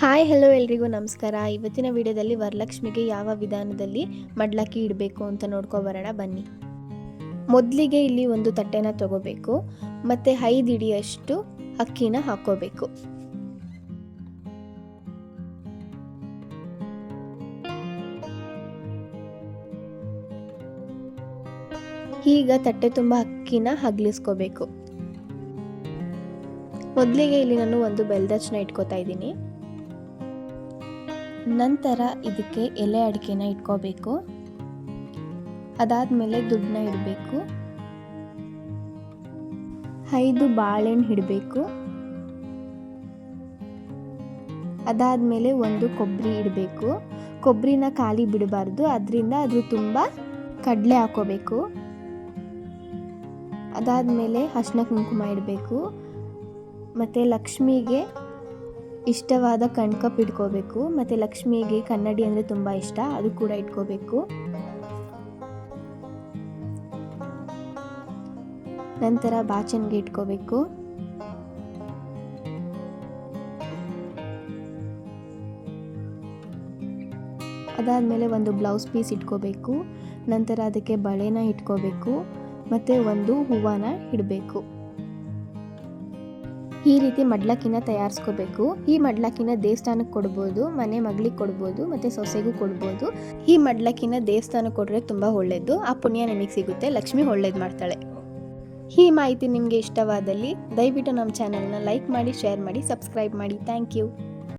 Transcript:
Hi hello ಎಲ್ರಿಗೂ ನಮಸ್ಕಾರ. ಇವತ್ತಿನ ವಿಡಿಯೋದಲ್ಲಿ ವರಲಕ್ಷ್ಮಿಗೆ ಯಾವ ವಿಧಾನದಲ್ಲಿ ಮಡ್ಲಕ್ಕಿ ಇಡಬೇಕು ಅಂತ ನೋಡ್ಕೊಬರೋಣ ಬನ್ನಿ. ಮೊದಲಿಗೆ ಇಲ್ಲಿ ಒಂದು ತಟ್ಟೆನ ತಗೋಬೇಕು, ಮತ್ತು ಐದು ಇಡಿಯಷ್ಟು ಅಕ್ಕಿನ ಹಾಕೋಬೇಕು ಈಗ ತಟ್ಟೆ ತುಂಬ ಅಕ್ಕಿನ ಹಗ್ಲಿಸ್ಕೋಬೇಕು. ಮೊದಲಿಗೆ ಇಲ್ಲಿ ನಾನು ಒಂದು ಬೆಲ್ದಚ್ಚನ ಇಟ್ಕೋತಾ ಇದ್ದೀನಿ. ನಂತರ ಇದಕ್ಕೆ ಎಲೆ ಅಡಿಕೆನ ಇಟ್ಕೋಬೇಕು. ಅದಾದಮೇಲೆ ದುಡ್ಡನ್ನ ಇಡಬೇಕು. ಐದು ಬಾಳೆಹಣ್ಣು ಇಡಬೇಕು. ಅದಾದಮೇಲೆ ಒಂದು ಕೊಬ್ಬರಿ ಇಡಬೇಕು. ಕೊಬ್ಬರಿನ ಖಾಲಿ ಬಿಡಬಾರ್ದು. ಅದರಿಂದ ಅದು ತುಂಬ ಕಡಲೆ ಹಾಕೋಬೇಕು. ಅದಾದಮೇಲೆ ಅರ್ಶಿನ ಕುಂಕುಮ ಇಡಬೇಕು. ಮತ್ತು ಲಕ್ಷ್ಮಿಗೆ ಇಷ್ಟವಾದ ಕಣ್ಕಪ್ ಇಟ್ಕೋಬೇಕು. ಮತ್ತು ಲಕ್ಷ್ಮಿಗೆ ಕನ್ನಡಿ ಅಂದರೆ ತುಂಬ ಇಷ್ಟ. ಅದು ಕೂಡ ಇಟ್ಕೋಬೇಕು. ನಂತರ ಬಾಚನ್ಗೆ ಇಟ್ಕೋಬೇಕು. ಅದಾದಮೇಲೆ ಒಂದು ಬ್ಲೌಸ್ ಪೀಸ್ ಇಟ್ಕೋಬೇಕು. ನಂತರ ಅದಕ್ಕೆ ಬಳೆನ ಇಟ್ಕೋಬೇಕು. ಮತ್ತು ಒಂದು ಹೂವನ ಇಡಬೇಕು. ಈ ರೀತಿ ಮಡ್ಲಕ್ಕಿನ ತಯಾರಿಸ್ಕೋಬೇಕು. ಈ ಮಡ್ಲಕ್ಕಿನ ದೇವಸ್ಥಾನಕ್ಕೆ ಕೊಡ್ಬೋದು, ಮನೆ ಮಗಳಿಗೆ ಕೊಡ್ಬೋದು, ಮತ್ತು ಸೊಸೆಗೂ ಕೊಡ್ಬೋದು. ಈ ಮಡ್ಲಕ್ಕಿನ ದೇವಸ್ಥಾನಕ್ಕೆ ಕೊಟ್ಟರೆ ತುಂಬ ಒಳ್ಳೆಯದು ಆ ಪುಣ್ಯ ನಿಮಗೆ ಸಿಗುತ್ತೆ. ಲಕ್ಷ್ಮಿ ಒಳ್ಳೇದು ಮಾಡ್ತಾಳೆ. ಈ ಮಾಹಿತಿ ನಿಮಗೆ ಇಷ್ಟವಾದಲ್ಲಿ ದಯವಿಟ್ಟು ನಮ್ಮ ಚಾನಲ್ನ ಲೈಕ್ ಮಾಡಿ, ಶೇರ್ ಮಾಡಿ, ಸಬ್ಸ್ಕ್ರೈಬ್ ಮಾಡಿ. Thank you.